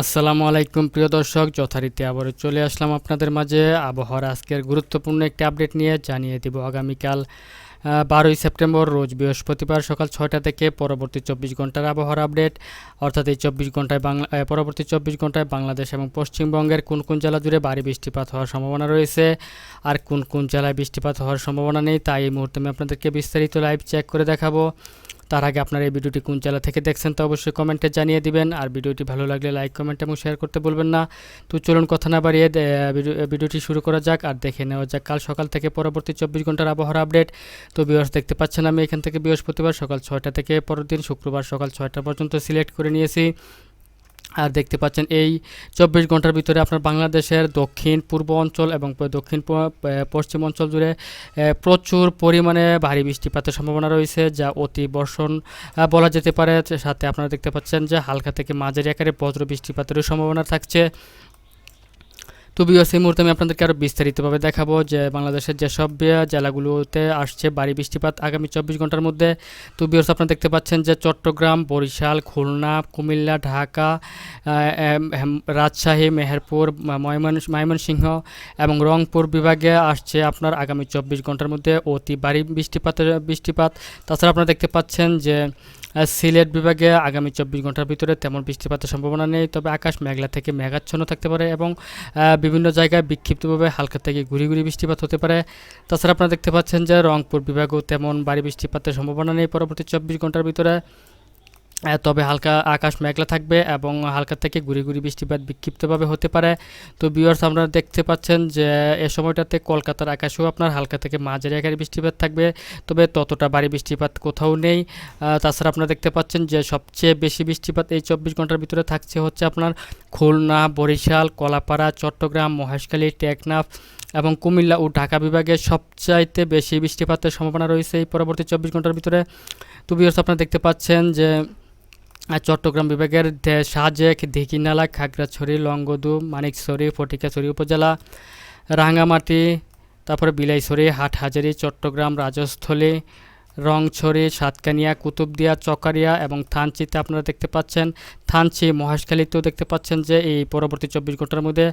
আসসালামু আলাইকুম, প্রিয় দর্শক। যথারীতি আবারও চলে আসলাম আপনাদের মাঝে। আবহাওয়ার আজকের গুরুত্বপূর্ণ একটি আপডেট নিয়ে জানিয়ে দিব আগামীকাল বারোই সেপ্টেম্বর, রোজ বৃহস্পতিবার সকাল ছয়টা থেকে পরবর্তী চব্বিশ ঘণ্টার আবহাওয়ার আপডেট। অর্থাৎ এই চব্বিশ ঘন্টায় বাংলা পরবর্তী চব্বিশ ঘন্টায় বাংলাদেশ এবং পশ্চিমবঙ্গের কোন কোন জেলা জুড়ে ভারী বৃষ্টিপাত হওয়ার সম্ভাবনা রয়েছে আর কোন কোন জেলায় বৃষ্টিপাত হওয়ার সম্ভাবনা নেই তাই এই মুহূর্তে আমি আপনাদেরকে বিস্তারিত লাইভ চেক করে দেখাবো। তার আগে আপনার এই ভিডিওটি কোন জেলা থেকে দেখছেন তো অবশ্যই কমেন্টে জানিয়ে দিবেন। আর ভিডিওটি ভালো লাগলে লাইক, কমেন্ট এবং শেয়ার করতে বলবেন না। তো চলুন কথা না বাড়িয়ে ভিডিওটি শুরু করা যাক আর দেখে নেওয়া যাক কাল সকাল থেকে পরবর্তী চব্বিশ ঘণ্টার আবহাওয়ার আপডেট। তো বিয়স দেখতে পাচ্ছেন আমি এখান থেকে বৃহস্পতিবার সকাল ছয়টা থেকে পরের দিন শুক্রবার সকাল ছয়টা পর্যন্ত সিলেক্ট করে নিয়েছি। আর দেখতে পাচ্ছেন, এই চব্বিশ ঘণ্টার ভিতরে আপনার বাংলাদেশের দক্ষিণ, পূর্ব অঞ্চল এবং দক্ষিণ পশ্চিম অঞ্চল জুড়ে প্রচুর পরিমাণে ভারী বৃষ্টিপাতের সম্ভাবনা রয়েছে, যা অতি বর্ষণ বলা যেতে পারে। সাথে আপনারা দেখতে পাচ্ছেন যে হালকা থেকে মাঝারি আকারে বজ্র বৃষ্টিপাতেরও সম্ভাবনা থাকছে। তো বিয়স এই মুহূর্তে আমি আপনাদেরকে আরও বিস্তারিতভাবে দেখাবো যে বাংলাদেশের যেসব জেলাগুলোতে আসছে বাড়ি বৃষ্টিপাত আগামী চব্বিশ ঘণ্টার মধ্যে। তো বিয়স আপনারা দেখতে পাচ্ছেন যে চট্টগ্রাম, বরিশাল, খুলনা, কুমিল্লা, ঢাকা রাজশাহী, মেহেরপুর ময়মন ময়মনসিংহ এবং রংপুর বিভাগে আসছে আপনার আগামী চব্বিশ ঘণ্টার মধ্যে অতি ভারী বৃষ্টিপাতের, বৃষ্টিপাত। তাছাড়া আপনারা দেখতে পাচ্ছেন যে সিলেট বিভাগে আগামী চব্বিশ ঘণ্টার ভিতরে তেমন বৃষ্টিপাতের সম্ভাবনা নেই, তবে আকাশ মেঘলা থেকে মেঘাচ্ছন্ন থাকতে পারে এবং বিভিন্ন জায়গায় বিক্ষিপ্তভাবে হালকা থেকে ঘুরি ঘুরি বৃষ্টিপাত হতে পারে। তাছাড়া আপনারা দেখতে পাচ্ছেন যে, রংপুর বিভাগেও তেমন ভারী বৃষ্টিপাতের সম্ভাবনা নেই পরবর্তী চব্বিশ ঘণ্টার ভিতরে। তবে হালকা আকাশ মেঘলা থাকবে এবং হালকা থেকে ঘুরি ঘুরি বৃষ্টিপাত বিক্ষিপ্তভাবে হতে পারে। তো বিয়ার্স আপনারা দেখতে পাচ্ছেন যে এ সময়টাতে কলকাতার আকাশেও আপনার হালকা থেকে মাঝারি আকারে বৃষ্টিপাত থাকবে, তবে ততটা ভারী বৃষ্টিপাত কোথাও নেই। তাছাড়া আপনারা দেখতে পাচ্ছেন যে সবচেয়ে বেশি বৃষ্টিপাত এই চব্বিশ ঘণ্টার ভিতরে থাকছে হচ্ছে আপনার খুলনা, বরিশাল, কলাপাড়া, চট্টগ্রাম, মহেশখালী, টেকনাফ এবং কুমিল্লা ও ঢাকা বিভাগে সবচাইতে বেশি বৃষ্টিপাতের সম্ভাবনা রয়েছে এই পরবর্তী চব্বিশ ঘণ্টার ভিতরে। তো বিয়ার্স আপনারা দেখতে পাচ্ছেন যে চট্টগ্রাম বিভাগের সাজেক দিঘিনালা খাগড়াছড়ি, লংগদু, মানিকছড়ি, ফটিকাছড়ি উপজেলা, রাঙ্গামাটি, তারপরে বিলাইছড়ি, হাটহাজারি, চট্টগ্রাম, রাজস্থলী রংছড়ি, সাতকানিয়া, কুতুবদিয়া, চকারিয়া এবং থানচিতে আপনারা দেখতে পাচ্ছেন। থানচি, মহেশখালীতেও দেখতে পাচ্ছেন যে এই পরবর্তী চব্বিশ ঘণ্টার মধ্যে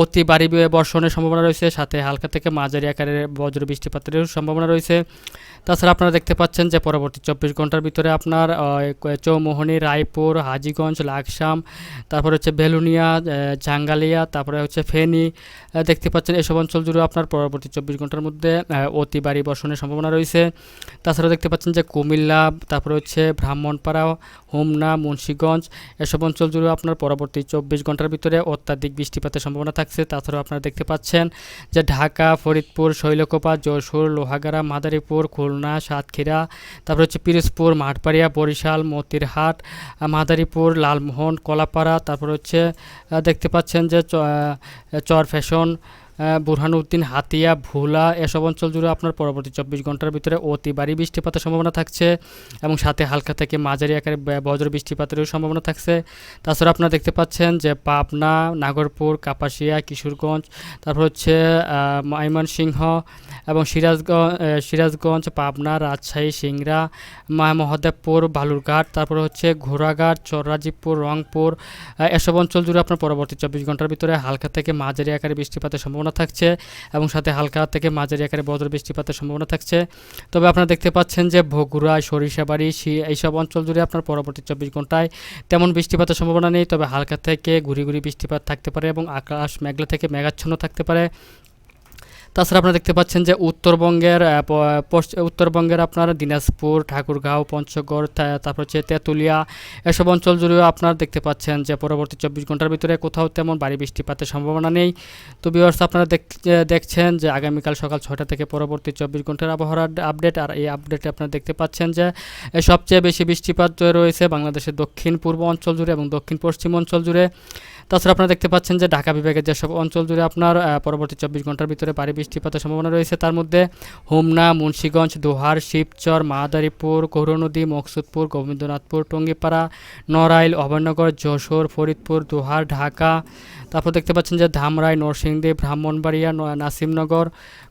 অতি ভারী বর্ষণের সম্ভাবনা রয়েছে। সাথে হালকা থেকে মাঝারি আকারের বজ্র বৃষ্টিপাতেরও সম্ভাবনা রয়েছে। তাছাড়া আপনারা দেখতে পাচ্ছেন যে পরবর্তী চব্বিশ ঘণ্টার ভিতরে আপনার চৌমোহনী, রায়পুর, হাজিগঞ্জ, লাকসাম, তারপরে হচ্ছে বেলুনিয়া জাঙ্গালিয়া, তারপরে হচ্ছে ফেনী দেখতে পাচ্ছেন এসব অঞ্চল জুড়ে আপনার পরবর্তী চব্বিশ ঘণ্টার মধ্যে অতি বাড়ি বর্ষণের সম্ভাবনা রয়েছে। তাছাড়া দেখতে পাচ্ছেন যে কুমিল্লা, তারপরে হচ্ছে ব্রাহ্মণপাড়া, হোমনা, মুন্সীগঞ্জ, এসব অঞ্চল জুড়ে আপনার পরবর্তী চব্বিশ ঘণ্টার ভিতরে অত্যাধিক বৃষ্টিপাতের সম্ভাবনা থাকছে। তাছাড়াও আপনারা দেখতে পাচ্ছেন যে ঢাকা, ফরিদপুর, শৈলকোপা, যশোর, লোহাগাড়া, মাদারীপুর, খুলনা, সাতক্ষীরা, তারপর হচ্ছে পিরোজপুর, মাঠপাড়িয়া, বরিশাল, মতিরহাট, মাদারীপুর, লালমোহন, কলাপাড়া, তারপর হচ্ছে দেখতে পাচ্ছেন যে চর ফ্যাশন আহ, বুরহানুদ্দিন হাতিয়া ভোলা এসব অঞ্চল জুড়ে আপনার পরবর্তী চব্বিশ ঘণ্টার ভিতরে অতি ভারী বৃষ্টিপাতের সম্ভাবনা থাকছে এবং সাথে হালকা থেকে মাঝারি আকারে বজ্র বৃষ্টিপাতেরও সম্ভাবনা থাকছে। তাছাড়া আপনারা দেখতে পাচ্ছেন যে পাবনা নাগরপুর কাপাসিয়া কিশোরগঞ্জ তারপর হচ্ছে ময়মনসিংহ এবং সিরাজগঞ্জ সিরাজগঞ্জ পাবনা রাজশাহী মা মহাদেবপুর বালুরঘাট তারপর হচ্ছে ঘোড়াঘাট চররাজীবপুর রংপুর এসব অঞ্চল জুড়ে আপনার পরবর্তী চব্বিশ ঘণ্টার ভিতরে হালকা থেকে মাঝারি আকারে বৃষ্টিপাতের সম্ভাবনা থাকছে এবং সাথে হালকা থেকে মাঝারি আকারে বজ্র বৃষ্টিপাতের সম্ভাবনা থাকছে। তবে আপনারা দেখতে পাচ্ছেন যে বগুড়া, সরিষাবাড়ি এইসব অঞ্চল জুড়ে আপনার পরবর্তী চব্বিশ ঘন্টায় তেমন বৃষ্টিপাতের সম্ভাবনা নেই, তবে হালকা থেকে ঘুরি ঘুরি বৃষ্টিপাত থাকতে পারে এবং আকাশ মেঘলা থেকে মেঘাচ্ছন্ন থাকতে পারে। তাছাড়া আপনারা দেখতে পাচ্ছেন যে উত্তরবঙ্গের উত্তরবঙ্গের আপনার দিনাজপুর, ঠাকুরগাঁও, পঞ্চগড় তারপর হচ্ছে তেঁতুলিয়া, এসব অঞ্চল জুড়েও আপনারা দেখতে পাচ্ছেন যে পরবর্তী চব্বিশ ঘণ্টার ভিতরে কোথাও তেমন ভারী বৃষ্টিপাতের সম্ভাবনা নেই। তো বিভার্স আপনারা দেখ- দেখছেন যে আগামীকাল সকাল ছয়টা থেকে পরবর্তী চব্বিশ ঘণ্টার আবহাওয়ার আপডেট আর এই আপডেটে আপনারা দেখতে পাচ্ছেন যে সবচেয়ে বেশি বৃষ্টিপাত রয়েছে বাংলাদেশের দক্ষিণ পূর্ব অঞ্চল জুড়ে এবং দক্ষিণ পশ্চিম অঞ্চল জুড়ে। তাছাড়া আপনারা দেখতে পাচ্ছেন যে ঢাকা বিভাগের যেসব অঞ্চল জুড়ে আপনার পরবর্তী চব্বিশ ঘণ্টার ভিতরে ভারী বৃষ্টিপাতের সম্ভাবনা রয়েছে। তার মধ্যে হোমনা, মুন্সীগঞ্জ, দোহার, শিবচর, মাদারীপুর গৌরনদী মকসুদপুর, গোবিন্দনাথপুর, টঙ্গিপাড়া, নড়াইল, অভয়নগর, যশোর, ফরিদপুর, দোহার, ঢাকা। তারপর দেখতে পাচ্ছেন যে ধামরাই, নরসিংদী, ব্রাহ্মণবাড়িয়া নাসিমনগর,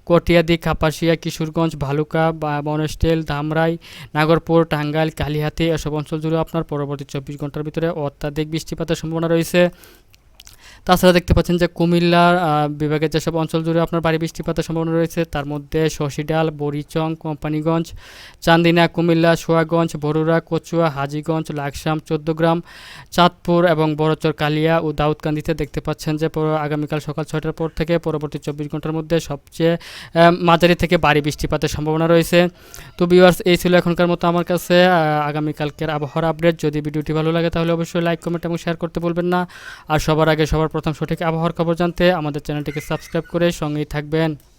কটিয়াদি, কাপাসিয়া, কিশোরগঞ্জ, ভালুকা বনস্টেল, ধামরাই, নাগরপুর, টাঙ্গাইল, কালিহাতি, এসব অঞ্চল জুড়ে আপনার পরবর্তী চব্বিশ ঘণ্টার ভিতরে অত্যাধিক বৃষ্টিপাতের সম্ভাবনা রয়েছে। তাছাড়া দেখতে পাচ্ছেন যে কুমিল্লার বিভাগের যেসব অঞ্চল জুড়ে আপনার ভারী বৃষ্টিপাতের সম্ভাবনা রয়েছে, তার মধ্যে শশীডাল, বরিচং, কোম্পানিগঞ্জ, চান্দিনা, কুমিল্লা, সোয়াগঞ্জ, বরুড়া, কচুয়া, হাজিগঞ্জ, লাকসাম, চোদ্দগ্রাম, চাঁদপুর এবং বড়চর, কালিয়া ও দাউদকান্দিতে দেখতে পাচ্ছেন যে আগামীকাল সকাল ছয়টার পর থেকে পরবর্তী চব্বিশ ঘণ্টার মধ্যে সবচেয়ে মাঝারি থেকে ভারী বৃষ্টিপাতের সম্ভাবনা রয়েছে। তো ভিউয়ার্স এই ছিল এখনকার মতো আমার কাছে আগামীকালকের আবহাওয়ার আপডেট যদি ভিডিওটি ভালো লাগে তাহলে অবশ্যই লাইক কমেন্ট এবং শেয়ার করতে বলবেন না। আর সবার আগে সবার প্রথম সঠিক আবহাওয়ার খবর জানতে আমাদের চ্যানেলটিকে সাবস্ক্রাইব করে সঙ্গেই থাকবেন।